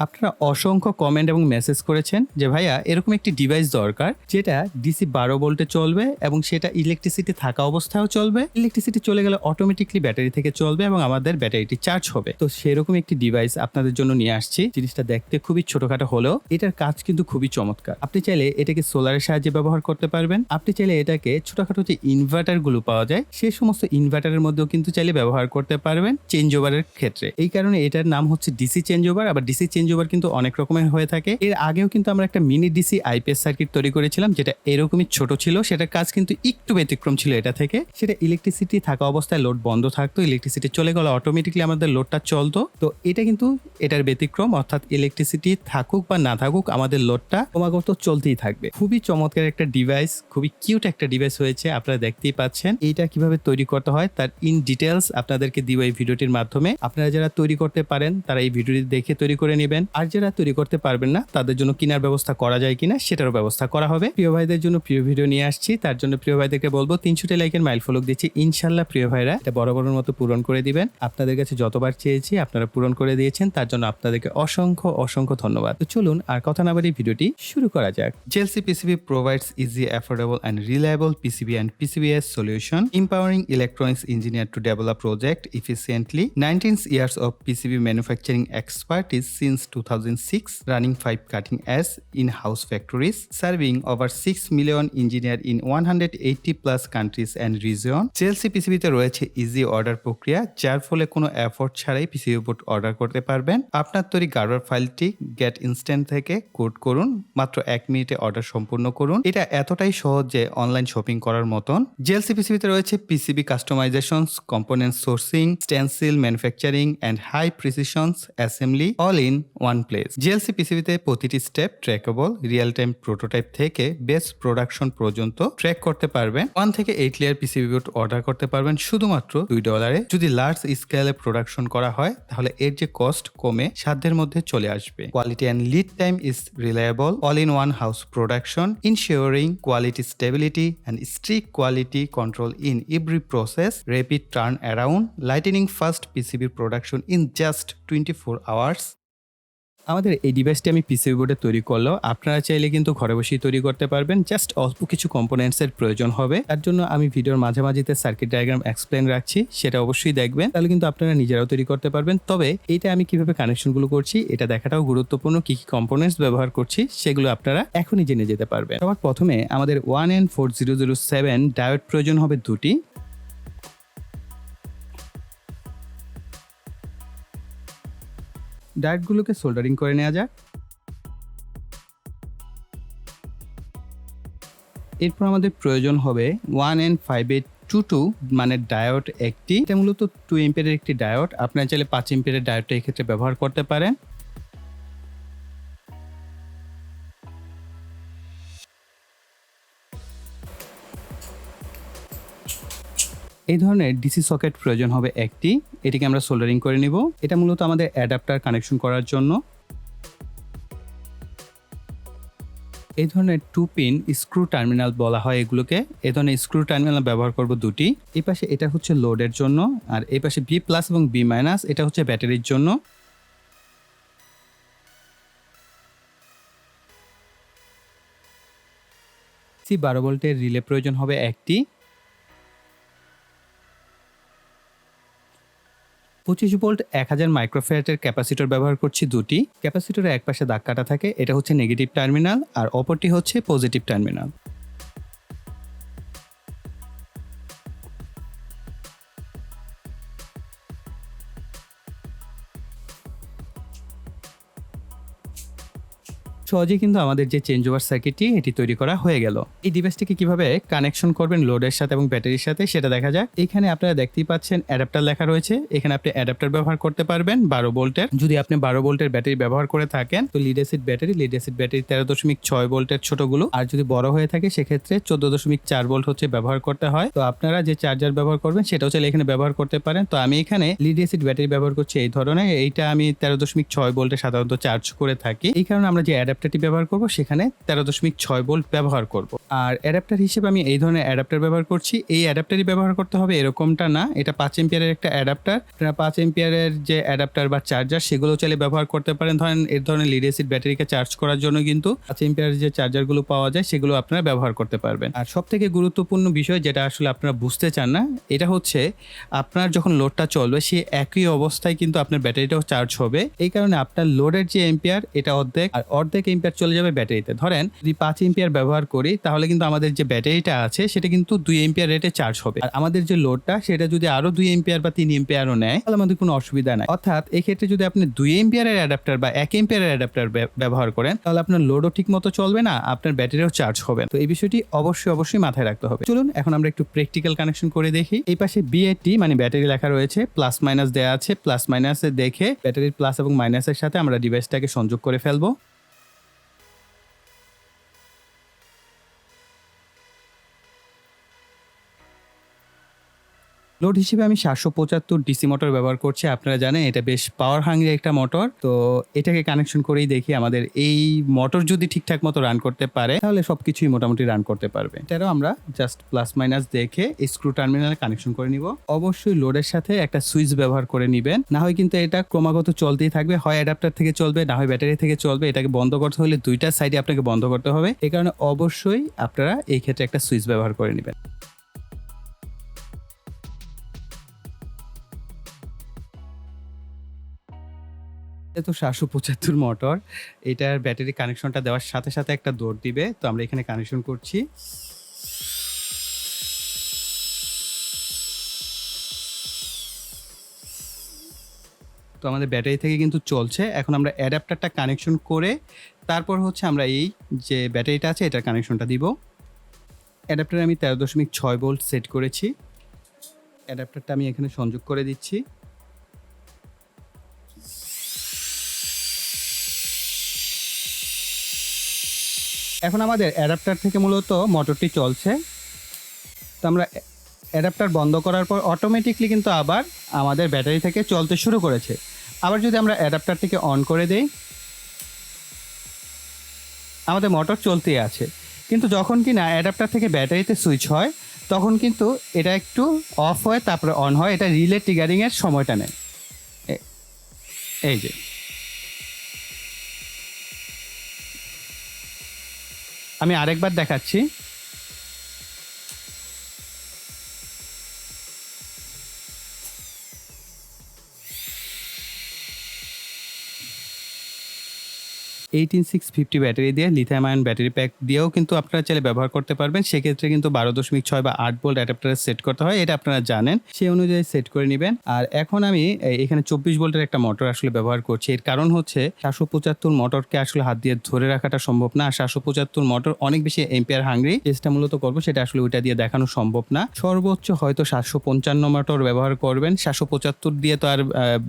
আপনারা অসংখ্য কমেন্ট এবং মেসেজ করেছেন যে, ভাইয়া, এরকম একটি ডিভাইস দরকার যেটা ডিসি বারো ভোল্টে চলবে এবং সেটা ইলেকট্রিসিটি থাকা অবস্থায়ও চলবে। ইলেকট্রিসিটি চলে গেলে অটোমেটিকলি ব্যাটারি থেকে চলবে এবং আমাদের ব্যাটারিটি চার্জ হবে। তো সেরকম একটি ডিভাইস আপনাদের জন্য নিয়ে আসছি। জিনিসটা দেখতে খুবই ছোটখাটো হলেও এটার কাজ কিন্তু খুবই চমৎকার। আপনি চাইলে এটাকে সোলারের সাহায্যে ব্যবহার করতে পারবেন। আপনি চাইলে এটাকে ছোটখাটো যে ইনভার্টারগুলো পাওয়া যায় সেই সমস্ত ইনভার্টারের মধ্যেও কিন্তু চাইলে ব্যবহার করতে পারবেন চেঞ্জ ওভারের ক্ষেত্রে। এই কারণে এটার নাম হচ্ছে ডিসি চেঞ্জ ওভার আবার ডিসি চেঞ্জ ওভার কিন্তু অনেক রকমের হয়ে থাকে। এর আগেও কিন্তু আমরা একটা মিনি ডিসি আইপিএস সার্কিট তৈরি করেছিলাম, যেটা এরকমই ছোট ছিল। সেটার কাজ কিন্তু একটু ব্যতিক্রম ছিল এটা থেকে। সেটা ইলেকট্রিসিটি থাকা অবস্থায় লোড বন্ধ থাকতো ইলেকট্রিসিটি চলে গেলে অটোমেটিকলি আমাদের লোডটা চলতো। তো এটা কিন্তু এটার ব্যতিক্রম, অর্থাৎ ইলেকট্রিসিটি থাকুক বা না থাকুক, আমাদের লোডটা ক্রমাগত চলতেই থাকবে। খুবই চমৎকার একটা ডিভাইস খুবই কিউট একটা ডিভাইস হয়েছে, আপনারা দেখতেই পাচ্ছেন। এইটা কীভাবে তৈরি করতে হয়, তার ইন ডিটেলস আপনাদেরকে দিব এই ভিডিওটির মাধ্যমে। আপনারা যারা তৈরি করতে পারেন, তারা এই ভিডিওটি দেখে তৈরি করে নেবেন। আর যারা তৈরি করতে পারবেন না তাদের জন্য কেনার ব্যবস্থা করা যায় কিনা সেটারও ব্যবস্থা করা হবে। প্রিয় ভাইদের জন্য প্রিয় ভিডিও নিয়ে আসছি তার জন্য প্রিয় ভাইদেরকে বলব তিনশোটি লাইকের মাইল ফলক দিচ্ছি। ইনশাল্লাহ প্রিয় ভাইরা এটা বড় বড়র মতো পূরণ করে দিবেন। আপনাদের কাছে যতবার চেয়েছি আপনারা পূরণ করে দিয়েছেন তার জন্য আপনাদেরকে অসংখ্য অসংখ্য ধন্যবাদ। তো চলুন আর কথা না বাড়ি ভিডিওটি শুরু করা যাক। JLC PCB provides easy, affordable, and reliable PCB and PCBS solution, empowering electronics engineer to develop project efficiently. 19 years of PCB manufacturing expertise since 2006, running five cutting-edge in-house factories, serving over 6 million engineer in 180 plus countries and region. JLC পিসিবিতে রয়েছে easy order প্রক্রিয়া যার ফলে কোনো effort ছাড়াই PCB board order করতে পারবেন। আপনার তৈরি গার্ডার ফাইলটি গেট ইনস্ট্যান্ট থেকে কোড করুন মাত্র এক মিনিটে অর্ডার সম্পূর্ণ করুন। এটা এতটাই সহজ যে অনলাইন শপিং করার মতন। জেলসি পিসিবিতে রয়েছে PCB customizations component sourcing stencil manufacturing and high precisions assembly all in one place JLC পিসিবিতে প্রতিটি step trackable real time prototype থেকে বেস্ট প্রোডাকশন পর্যন্ত ট্র্যাক করতে পারবেন। ওয়ান থেকে eight layer PCB board order করতে পারবেন শুধুমাত্র দুই ডলারে যদি লার্জ স্কেলে প্রোডাকশন করা হয় তাহলে এর যে কস্ট কমে সাধ্যের মধ্যে চলে আসবে। Quality and lead time is reliable all in one house production ensuring quality stability and stability quality control in control process rapid turn rapid turnaround, lightning fast PCB production in just 24 hours. আমাদের এই ডিভাইসটি আমি PCB বোর্ডে তৈরি করলেও আপনারা চাইলে কিন্তু ঘরে বসেই তৈরি করতে পারবেন। জাস্ট অল্প কিছু কম্পোনেন্টসের প্রয়োজন হবে। তার জন্য আমি ভিডিওর মাঝামাঝিতে সার্কিট ডায়াগ্রাম এক্সপ্লেন রাখছি। সেটা অবশ্যই দেখবেন। তাহলে কিন্তু আপনারা নিজেরাও তৈরি করতে পারবেন। তবে এটা আমি কীভাবে কানেকশনগুলো করছি, এটা দেখাটাও গুরুত্বপূর্ণ। কি কি কম্পোনেন্টস ব্যবহার করছি, সেগুলো আপনারা এখনই জেনে যেতে পারবেন। সবার প্রথমে আমাদের one N four zero zero seven diode প্রয়োজন হবে দুটি। ডায়োডগুলোকে সোল্ডারিং করে নেওয়া যাক। এরপর আমাদের প্রয়োজন হবে one N five eight two two মানে ডায়োড একটি। এটা মূলত টু এম্পের একটি ডায়োড। আপনার চাইলে পাঁচ এম্পের ডায়োডটা এক্ষেত্রে ব্যবহার করতে পারেন। এই ধরনের ডিসি সকেট প্রয়োজন হবে একটি। এটিকে আমরা সোল্ডারিং করে নিব। এটা মূলত আমাদের অ্যাডাপ্টার কানেকশন করার জন্য। এই ধরনের টু পিন স্ক্রু টার্মিনাল বলা হয় এগুলোকে। এই ধরনের স্ক্রু টার্মিনাল ব্যবহার করব দুটি। এই পাশে এটা হচ্ছে লোডের জন্য। আর এই পাশে বি প্লাস এবং বি মাইনাস এটা হচ্ছে ব্যাটারির জন্য। সি বারো ভোল্টের রিলে প্রয়োজন হবে একটি। পঁচিশ ভোল্ট, এক হাজার মাইক্রোফেয়ারের ক্যাপাসিটর ব্যবহার করছি দুটি। ক্যাপাসিটরের এক পাশে দাগ কাটা থাকে, এটা হচ্ছে নেগেটিভ টার্মিনাল আর অপরটি হচ্ছে পজিটিভ টার্মিনাল সহজেই কিন্তু আমাদের যে চেঞ্জ ওভার সার্কিটটি এটি তৈরি করা হয়ে গেল। এই ডিভাইসটিকে কীভাবে কানেকশন করবেন লোডের সাথে এবং ব্যাটারির সাথে সেটা দেখা যাক। এখানে আপনারা দেখতেই পাচ্ছেন অ্যাডাপ্টার লেখা রয়েছে। এখানে আপনি অ্যাডাপ্টার ব্যবহার করতে পারবেন বারো ভোল্টের। যদি আপনি বারো ভোল্টের ব্যাটারি ব্যবহার করে থাকেন, তো lead acid battery lead acid battery তেরো দশমিক ছয় ভোল্টের ছোটগুলো। আর যদি বড় হয়ে থাকে, সেক্ষেত্রে চোদ্দ দশমিক চার ভোল্ট হচ্ছে ব্যবহার করতে হয়। তো আপনারা যে চার্জার ব্যবহার করবেন সেটাও চাইলে এখানে ব্যবহার করতে পারেন। তো আমি এখানে লিড অ্যাসিড ব্যাটারি ব্যবহার করছি এই ধরনের। এইটা আমি তেরো দশমিক ছয় ভোল্টে সাধারণত চার্জ করে থাকি। এই কারণে আমরা যে অ্যাডাপ্টার অ্যাডাপ্টারটি ব্যবহার করব, সেখানে তেরো দশমিক ছয় বোল্ট ব্যবহার করব। আর অ্যাডাপ্টার হিসেবে আমি এই ধরনের অ্যাডাপ্টার ব্যবহার করছি। এই অ্যাডাপ্টারই ব্যবহার করতে হবে এরকমটা না, এটা পাঁচ এম্পিয়ারের একটা অ্যাডাপ্টার। আপনারা পাঁচ এম্পিয়ারের যে অ্যাডাপ্টার বা চার্জার সেগুলো চাইলে ব্যবহার করতে পারেন। ধরেন এর ধরনের লিড ব্যাটারিকে চার্জ করার জন্য কিন্তু পাঁচ এম্পিয়ারের যে চার্জারগুলো পাওয়া যায়, সেগুলো আপনারা ব্যবহার করতে পারবেন। আর সব থেকে গুরুত্বপূর্ণ বিষয় যেটা আসলে আপনারা বুঝতে চান না, এটা হচ্ছে আপনার যখন লোডটা চলবে, সে একই অবস্থায় কিন্তু আপনার ব্যাটারিটাও চার্জ হবে। এই কারণে আপনার লোডের যে এম্পিয়ার এটা অর্ধেক আর অর্ধেক এম্পিয়ার চলে যাবে ব্যাটারিতে। ধরেন, যদি পাঁচ এম্পিয়ার ব্যবহার করি, তাহলে কিন্তু আমাদের যে ব্যাটারিটা আছে, সেটা কিন্তু দুই এম্পিয়ার রেটে চার্জ হবে। আর আমাদের যে লোডটা সেটা যদি আরও দুই এম্পিয়ার বা তিন এম্পিয়ারও নেয়, তাহলে আমাদের কোনো অসুবিধা নাই। অর্থাৎ, এক্ষেত্রে যদি আপনি দুই এম্পিয়ারের অ্যাডাপ্টার বা এক এম্পিয়ারের অ্যাডাপ্টার ব্যবহার করেন, তাহলে আপনার লোডও ঠিক মতো চলবে না, আপনার ব্যাটারিও চার্জ হবে তো এই বিষয়টি অবশ্যই অবশ্যই মাথায় রাখতে হবে। চলুন, এখন আমরা একটু প্র্যাকটিক্যাল কানেকশন করে দেখি। এই পাশে বিএটি মানে ব্যাটারি লেখা রয়েছে প্লাস মাইনাস দেওয়া আছে। প্লাস মাইনাসে দেখে ব্যাটারির প্লাস এবং মাইনাসের সাথে আমরা ডিভাইসটাকে সংযোগ করে ফেলব। লোড হিসেবে আমি সাতশো পঁচাত্তর ডিসি মোটর ব্যবহার করছি। আপনারা জানেন এটা বেশ পাওয়ার হাঙ্গি একটা মোটর। তো এটাকে কানেকশন করেই দেখি আমাদের এই মোটর যদি ঠিকঠাক মতো রান করতে পারে, তাহলে সবকিছুই মোটামুটি রান করতে পারবে। এটারও আমরা জাস্ট প্লাস মাইনাস দেখে স্ক্রু টার্মিনাল কানেকশন করে নিব। অবশ্যই লোডের সাথে একটা সুইচ ব্যবহার করে নেবেন। না হয় কিন্তু এটা ক্রমাগত চলতেই থাকবে, হয় অ্যাডাপ্টার থেকে চলবে, না হয় ব্যাটারি থেকে চলবে। এটাকে বন্ধ করতে হলে দুইটা সাইডে আপনাকে বন্ধ করতে হবে। এই কারণে অবশ্যই আপনারা এই ক্ষেত্রে একটা সুইচ ব্যবহার করে নেবেন। তো সাতশো পঁচাত্তর মোটর এটার ব্যাটারি কানেকশনটা দেওয়ার সাথে সাথে একটা দৌড় দিবে। তো আমরা এখানে কানেকশন করছি। তো আমাদের ব্যাটারি থেকে কিন্তু চলছে। এখন আমরা অ্যাডাপ্টারটা কানেকশন করে, তারপর হচ্ছে আমরা এই যে ব্যাটারিটা আছে, এটার কানেকশনটা দিব। অ্যাডাপ্টারে আমি তেরো দশমিক ছয় ভোল্ট সেট করেছি। অ্যাডাপ্টারটা আমি এখানে সংযোগ করে দিচ্ছি। এখন আমাদের অ্যাডাপ্টার থেকে মূলত মোটরটি চলছে। তো আমরা অ্যাডাপ্টার বন্ধ করার পর অটোমেটিকলি কিন্তু আবার আমাদের ব্যাটারি থেকে চলতে শুরু করেছে। আবার যদি আমরা অ্যাডাপ্টার থেকে অন করে দেই, আমাদের মোটর চলতেই আছে। কিন্তু যখন কি না অ্যাডাপ্টার থেকে ব্যাটারিতে সুইচ হয়, তখন কিন্তু এটা একটু অফ হয়, তারপরে অন হয়, এটা রিলে টিগারিংয়ের সময়টা নেয়। এই যে। আমি আরেকবার দেখাচ্ছি। এইটিন সিক্স ফিফটি ব্যাটারি দিয়ে লিথিয়াম আয়ন ব্যাটারি প্যাক দিয়েও কিন্তু আপনারা চাইলে ব্যবহার করতে পারবেন। সেক্ষেত্রে কিন্তু বারো দশমিক ছয় বা আট বোল্ট অ্যাডাপ্টারে সেট করতে হয়, এটা আপনারা জানেন। সেই অনুযায়ী সেট করে নেবেন। আর এখন আমি এখানে চব্বিশ ভোল্টের একটা মোটর আসলে ব্যবহার করছি। এর কারণ হচ্ছে সাতশো পঁচাত্তর মোটরকে আসলে হাত দিয়ে ধরে রাখাটা সম্ভব না। আর সাতশো পঁচাত্তর মোটর অনেক বেশি এম্পিয়ার হাঙ্গরি চেষ্টা মূলত করব সেটা আসলে ওইটা দিয়ে দেখানো সম্ভব না। সর্বোচ্চ হয়তো সাতশো পঞ্চান্ন মোটর ব্যবহার করবেন। সাতশো পঁচাত্তর দিয়ে তো আর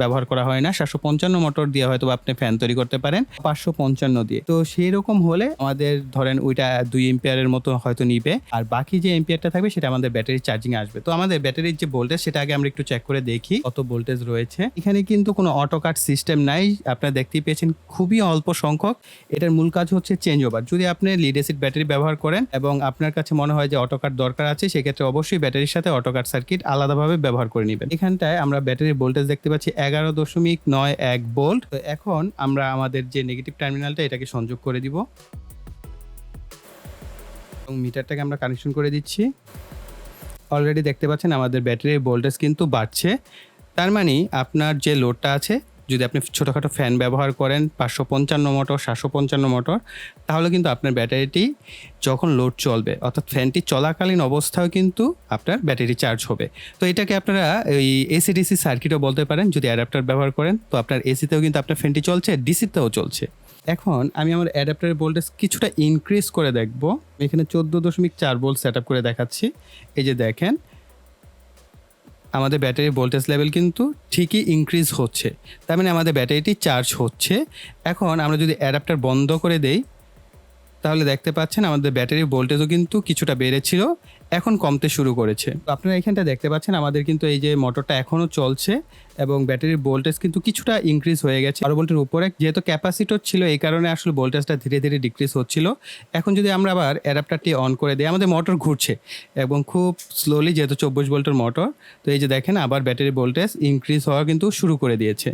ব্যবহার করা হয় না। সাতশো পঞ্চান্ন মোটর দিয়ে হয়তো আপনি ফ্যান তৈরি করতে পারেন। পাঁচশো পঞ্চান্ন দিয়ে। তো সেই রকম হলে আমাদের ধরেন ওইটা দুই এম্পিয়ারের মতো হয়তো নিবে। আর বাকি যে এম্পিয়ারটা থাকবে সেটা আমাদের ব্যাটারি চার্জিং আসবে। তো আমাদের ব্যাটারির যে ভোল্টেজ সেটা আগে আমরা একটু চেক করে দেখি কত ভোল্টেজ রয়েছে। এখানে কিন্তু কোনো অটো কাট সিস্টেম নাই। আপনারা দেখতেই পেয়েছেন খুবই অল্প সংখ্যক। এটার মূল কাজ হচ্ছে চেঞ্জ ওভার যদি আপনি লিড অ্যাসিড ব্যাটারি ব্যবহার করেন এবং আপনার কাছে মনে হয় যে অটো কাট দরকার আছে, সেক্ষেত্রে অবশ্যই ব্যাটারির সাথে অটো কাট সার্কিট আলাদাভাবে ব্যবহার করে নেবেন। এখানটায় আমরা ব্যাটারির ভোল্টেজ দেখতে পাচ্ছি এগারো দশমিক নয় এক ভোল্ট তো এখন আমরা আমাদের যে নেগেটিভ টার্মিনালটা এটাকে সংযোগ করে দিব। এবং মিটারটাকে আমরা কানেকশন করে দিচ্ছি। অলরেডি দেখতে পাচ্ছেন আমাদের ব্যাটারির ভোল্টেজ কিন্তু বাড়ছে। তার মানে আপনার যে লোডটা আছে, যদি আপনি ছোটোখাটো ফ্যান ব্যবহার করেন পাঁচশো পঞ্চান্ন মোটর সাতশো পঞ্চান্ন মোটর তাহলে কিন্তু আপনার ব্যাটারিটি যখন লোড চলবে, অর্থাৎ ফ্যানটি চলাকালীন অবস্থায় কিন্তু আপনার ব্যাটারি চার্জ হবে। তো এটাকে আপনারা এই এসি ডিসি সার্কিটও বলতে পারেন, যদি অ্যাডাপ্টার ব্যবহার করেন, তো আপনার এসিতেও কিন্তু আপনার ফ্যানটি চলছে ডিসিতেও চলছে। এখন আমি আমার অ্যাডাপ্টারের ভোল্টেজ কিছুটা ইনক্রিজ করে দেখব। এখানে চোদ্দ দশমিক চার ভোল্ট সেট আপ করে দেখাচ্ছি। এই যে দেখেন, আমাদের ব্যাটারির ভোল্টেজ লেভেল কিন্তু ঠিকই ইনক্রিজ হচ্ছে। তার মানে আমাদের ব্যাটারিটি চার্জ হচ্ছে। এখন আমরা যদি অ্যাডাপ্টার বন্ধ করে দেই, তাহলে দেখতে পাচ্ছেন আমাদের ব্যাটারির ভোল্টেজও কিন্তু কিছুটা বেড়েছিল। এখন কমতে শুরু করেছে। আপনারা এখানটা দেখতে পাচ্ছেন, আমাদের কিন্তু এই যে মোটরটা এখনও চলছে এবং ব্যাটারির ভোল্টেজ কিন্তু কিছুটা ইনক্রিজ হয়ে গেছে। বারো ভোল্টের উপরে, যেহেতু ক্যাপাসিটর ছিল, এই কারণে আসলে ভোল্টেজটা ধীরে ধীরে ডিক্রিজ হচ্ছিল। এখন যদি আমরা আবার অ্যাডাপ্টারটি অন করে দিই, আমাদের মোটর ঘুরছে এবং খুব স্লোলি যেহেতু চব্বিশ ভোল্টের মোটর তো এই যে দেখেন, আবার ব্যাটারি ভোল্টেজ ইনক্রিজ হওয়া কিন্তু শুরু করে দিয়েছে।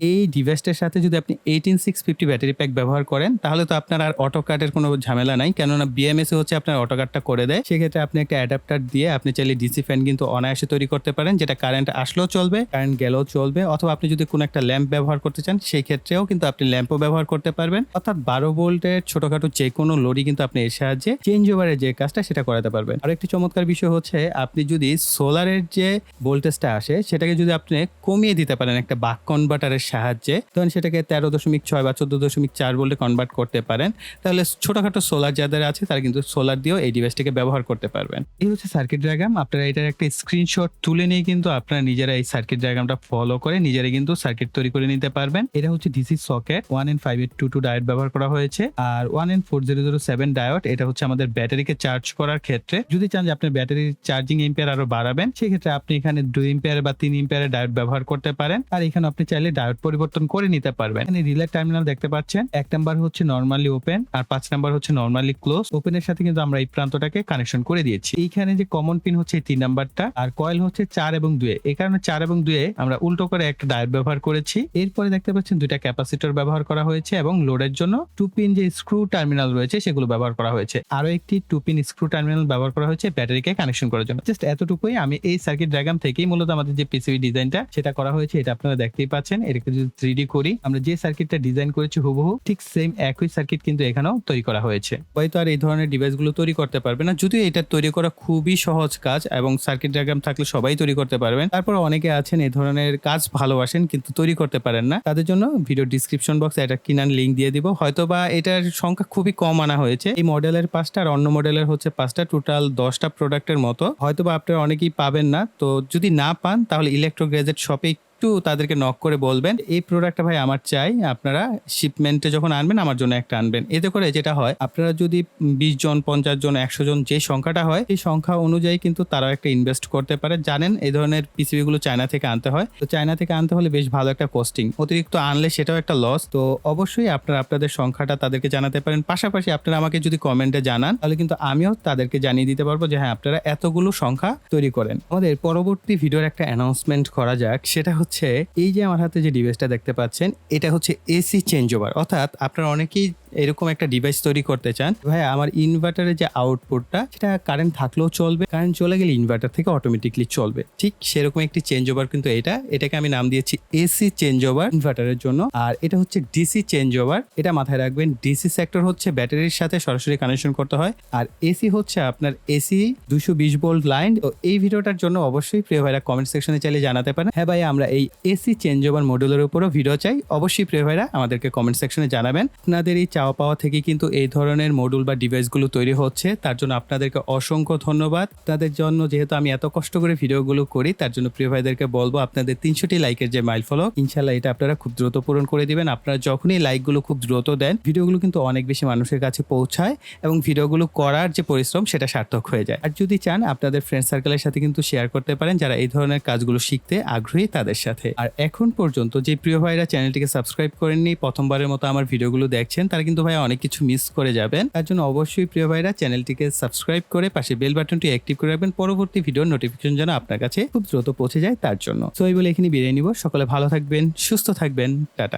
এই ডিভাইসটার সাথে যদি আপনি eighteen six fifty battery pack ব্যবহার করেন, তাহলে তো আপনার আর অটো কার্ডের কোনো ঝামেলা নাই। কেননা বিএমএস হচ্ছে আপনার অটো কার্ডটা করে দেয়। সেক্ষেত্রে আপনি একটা অ্যাডাপ্টার দিয়ে আপনি চাইলে ডিসি ফ্যান কিন্তু অনায়াসে তৈরি করতে পারেন, যেটা কারেন্ট আসলেও চলবে কারেন্ট গেলেও চলবে, অথবা আপনি যদি কোনো একটা ল্যাম্প ব্যবহার করতে চান, সেই ক্ষেত্রেও কিন্তু আপনি ল্যাম্পও ব্যবহার করতে পারবেন। অর্থাৎ বারো ভোল্টের ছোটখাটো যে কোনো লোডই কিন্তু আপনি এর সাহায্যে চেঞ্জ ওভারের যে কাজটা সেটা করাতে পারবেন। আর একটি চমৎকার বিষয় হচ্ছে, আপনি যদি সোলারের যে ভোল্টেজটা আসে, সেটাকে যদি আপনি কমিয়ে দিতে পারেন, একটা বাক কনভার্টারের সাহায্যে। তখন সেটাকে তেরো দশমিক ছয় বা চোদ্দ দশমিক চার ভোল্টে কনভার্ট করতে পারেন। তাহলে ছোটখাটো সোলার যাদের আছে, তারা কিন্তু সোলার দিয়েও এই ডিভাইসটিকে ব্যবহার করতে পারবেন। এই হচ্ছে সার্কিট ডায়াগ্রাম আপনারা এটার একটা স্ক্রিনশট তুলে নিয়ে কিন্তু আপনারা নিজেরা এই সার্কিট ডায়াগ্রামটা ফলো করে নিজেরা কিন্তু সার্কিট তৈরি করে নিতে পারবেন। এটা হচ্ছে DC socket one N five eight two two diode ব্যবহার করা হয়েছে। আর one N four zero zero seven diode এটা হচ্ছে আমাদের ব্যাটারিকে চার্জ করার ক্ষেত্রে। যদি চান যে আপনার ব্যাটারির চার্জিং এম্পিয়ার আরও বাড়াবেন, সেক্ষেত্রে আপনি এখানে দুই এম্পিয়ার বা তিন এম্পিয়ারের ডায়োড ব্যবহার করতে পারেন। আর এখানে আপনি চাইলে ডায়োড পরিবর্তন করে নিতে পারবেন। এখানে রিলে টার্মিনাল দেখতে পাচ্ছেন। এক নাম্বার হচ্ছে নর্মালি ওপেন আর পাঁচ নাম্বার হচ্ছে নর্মালি ক্লোজ ওপেনের সাথে কিন্তু আমরা এই প্রান্তটাকে কানেকশন করে দিয়েছি। এইখানে যে কমন পিন হচ্ছে এই তিন নাম্বারটা আর কয়েল হচ্ছে চার এবং দুয়ে এই কারণে চার এবং দুয়ে আমরা উল্টো করে একটা ডায়োড ব্যবহার করেছি। এরপরে দেখতে পাচ্ছেন দুইটা ক্যাপাসিটর ব্যবহার করা হয়েছে এবং লোডের জন্য টু পিন যে স্ক্রু টার্মিনাল রয়েছে সেগুলো ব্যবহার করা হয়েছে। আরও একটি টু পিন স্ক্রু টার্মিনাল ব্যবহার করা হয়েছে ব্যাটারিকে কানেকশন করার জন্য। জাস্ট এতটুকুই আমি এই সার্কিট ডায়াগ্রাম থেকেই মূলত আমাদের যে পিসিবি ডিজাইনটা সেটা করা হয়েছে, এটা আপনারা দেখতেই পাচ্ছেন। এটাকে যদি থ্রি করি, আমরা যে সার্কিটটা ডিজাইন করেছি হুবহু, ঠিক সেম একই সার্কিট কিন্তু এখানেও তৈরি করা হয়েছে। হয়তো আর এই ধরনের ডিভাইসগুলো তৈরি করতে পারবে না। যদিও এটা তৈরি করা খুবই সহজ কাজ এবং সার্কিট ডায়াগ্রাম থাকলে সবাই তৈরি করতে পারবেন। তারপর অনেকে আছেন, এই ধরনের কাজ ভালোবাসেন কিন্তু তৈরি করতে পারেন না। তাদের জন্য ভিডিও ডিসক্রিপশন বক্সে এটা কিনার লিঙ্ক দিয়ে দিব। হয়তো বা এটার সংখ্যা খুবই কম আনা হয়েছে। এই মডেলের পাঁচটা আর অন্য মডেলের হচ্ছে পাঁচটা টোটাল দশটা প্রোডাক্টের মতো। হয়তো বা আপনারা অনেকেই পাবেন না। তো যদি না পান, তাহলে ইলেকট্রো গ্যাজেট শপে একটু তাদেরকে নক করে বলবেন, এই প্রোডাক্টটা ভাই আমার চাই, আপনারা শিপমেন্টে যখন আনবেন, আমার জন্য একটা আনবেন। এতে করে যেটা হয়, আপনারা যদি বিশ জন, পঞ্চাশ জন, একশো জন যে সংখ্যাটা হয় এই সংখ্যা অনুযায়ী কিন্তু তারাও একটা ইনভেস্ট করতে পারে। জানেন, এই ধরনের পিসিবি গুলো চায়না থেকে আনতে হয়। তো চায়না থেকে আনতে হলে বেশ ভালো একটা কস্টিং অতিরিক্ত আনলে সেটাও একটা লস তো অবশ্যই আপনারা আপনাদের সংখ্যাটা তাদেরকে জানাতে পারেন। পাশাপাশি আপনারা আমাকে যদি কমেন্টে জানান, তাহলে কিন্তু আমিও তাদেরকে জানিয়ে দিতে পারব যে হ্যাঁ আপনারা এতগুলো সংখ্যা তৈরি করেন। আমাদের পরবর্তী ভিডিওর একটা অ্যানাউন্সমেন্ট করা যাক। সেটা হচ্ছে এই যে আমার হাতে যে ডিভাইসটা দেখতে পাচ্ছেন, এটা হচ্ছে এসি চেঞ্জ ওভার অর্থাৎ আপনার অনেকেই এরকম একটা ডিভাইস তৈরি করতে চান ভাই আমার ইনভার্টারের যে আউটপুটটা সেটা কারেন্ট থাকলেও চলবে কারেন্ট চলে গেলে ইনভার্টার থেকে অটোমেটিকলি চলবে। ঠিক সেরকম একটি চেঞ্জ ওভার কিন্তু এটা, এটাকে আমি নাম দিয়েছি এসি চেঞ্জ ওভার ইনভার্টারের জন্য, আর এটা হচ্ছে ডিসি চেঞ্জ ওভার এটা মাথায় রাখবেন ডিসি সেক্টর হচ্ছে ব্যাটারির সাথে সরাসরি কানেকশন করতে হয়, আর এসি হচ্ছে আপনার এসি দুশো বিশ ভোল্ট লাইন তো এই ভিডিওটার জন্য অবশ্যই প্রিয় ভাইরা কমেন্ট সেকশনে চাইলে জানাতে পারেন। হ্যাঁ ভাই আমরা এই এসি চেঞ্জ ওভার মডেলের উপরও ভিডিও চাই, অবশ্যই প্রিয় ভাইরা আমাদেরকে কমেন্ট সেকশনে জানাবেন। আপনাদের এই চাওয়া পাওয়া থেকে কিন্তু এই ধরনের মডুল বা ডিভাইসগুলো তৈরি হচ্ছে। তার জন্য আপনাদেরকে অসংখ্য ধন্যবাদ। তাদের জন্য যেহেতু আমি এত কষ্ট করে ভিডিওগুলো করি, তার জন্য প্রিয় ভাইদেরকে বলব, আপনাদের তিনশোটি লাইকের যে মাইল ফলো ইনশাল্লাহ এটা আপনারা খুব দ্রুত পূরণ করে দিবেন। আপনারা যখনই লাইকগুলো খুব দ্রুত দেন, ভিডিওগুলো কিন্তু অনেক বেশি মানুষের কাছে পৌঁছায় এবং ভিডিওগুলো করার যে পরিশ্রম, সেটা সার্থক হয়ে যায়। আর যদি চান, আপনাদের ফ্রেন্ড সার্কেলের সাথে কিন্তু শেয়ার করতে পারেন যারা এই ধরনের কাজগুলো শিখতে আগ্রহী তাদের সাথে। আর এখন পর্যন্ত যে প্রিয় ভাইরা চ্যানেলটিকে সাবস্ক্রাইব করেননি, প্রথমবারের মতো আমার ভিডিওগুলো দেখছেন, তারা কিন্তু ভাই অনেক কিছু মিস করে যাবেন। তার জন্য অবশ্যই প্রিয় ভাইরা চ্যানেলটিকে সাবস্ক্রাইব করে পাশে বেল বাটনটি অ্যাক্টিভ করে রাখবেন। পরবর্তী ভিডিওর নোটিফিকেশন যেন আপনার কাছে খুব দ্রুত পৌঁছে যায় তার জন্য। তো এই বলে এখানে বিদায় নিব। সকলে ভালো থাকবেন, সুস্থ থাকবেন। টাটা।